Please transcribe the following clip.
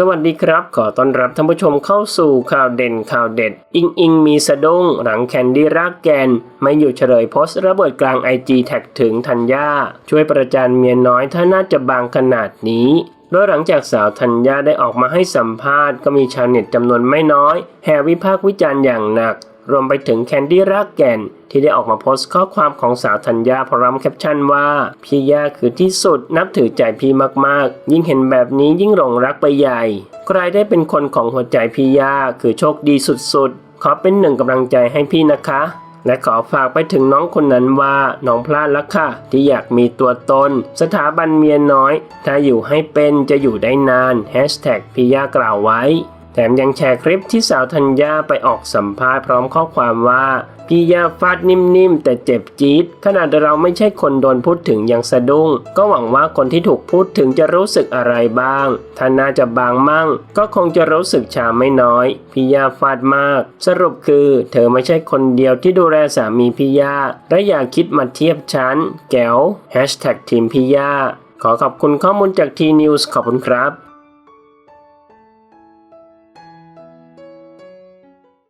สวัสดีครับ ขอต้อนรับท่านผู้ชมเข้าสู่ข่าวเด่นข่าวเด็ด อิงอิงมีสะดุ้งหลังแคนดี้รากแกน ไม่อยู่เฉลยโพสต์ระเบิดกลางไอจีแท็กถึงธัญญาช่วยประจานเมียน้อยถ้าน่าจะบางขนาดนี้โดยหลังจากสาวธัญญาได้ออกมาให้สัมภาษณ์ก็มีชาวเน็ตจำนวนไม่น้อย แห่วิพากษ์วิจารณ์อย่างหนัก รวมไปถึงแคนดี้รากแก่น ที่ได้ออกมาโพสต์ข้อความของสาวธัญญาพร้อมแคปชั่นว่า พี่ย่าคือที่สุดนับถือใจพี่มากๆ ยิ่งเห็นแบบนี้ยิ่งหลงรักไปใหญ่ ใครได้เป็นคนของหัวใจพี่ย่าคือโชคดีสุดๆ ขอเป็นหนึ่งกำลังใจให้พี่นะคะและขอฝากไปถึงน้องคนนั้นว่าน้องพลาดแล้วค่ะ ที่อยากมีตัวตน สถาบันเมียน้อย ถ้าอยู่ให้เป็นจะอยู่ได้นานแฮชแท็กพี่ย่ากล่าวไว้ ถมยังแชร์คลิปที่สาวธัญญาไปออกสัมภาษณ์พร้อมข้อความว่า พี่ยาฟาดนิ่มๆ แต่เจ็บจี๊ดขนาดเราไม่ใช่คนโดนพูดถึงยังสะดุ้ง ก็หวังว่าคนที่ถูกพูดถึงจะรู้สึกอะไรบ้างถ้าน่าจะบางมั่ง ก็คงจะรู้สึกชาไม่น้อย พี่ยาฟาดมาก สรุปคือ เธอไม่ใช่คนเดียวที่ดูแลสามีพี่ยาและอย่าคิดมาเทียบชั้น แก้วแฮชแท็กทีมพี่ยาขอขอบคุณข้อมูลจากทีนิวส์ขอบคุณครับ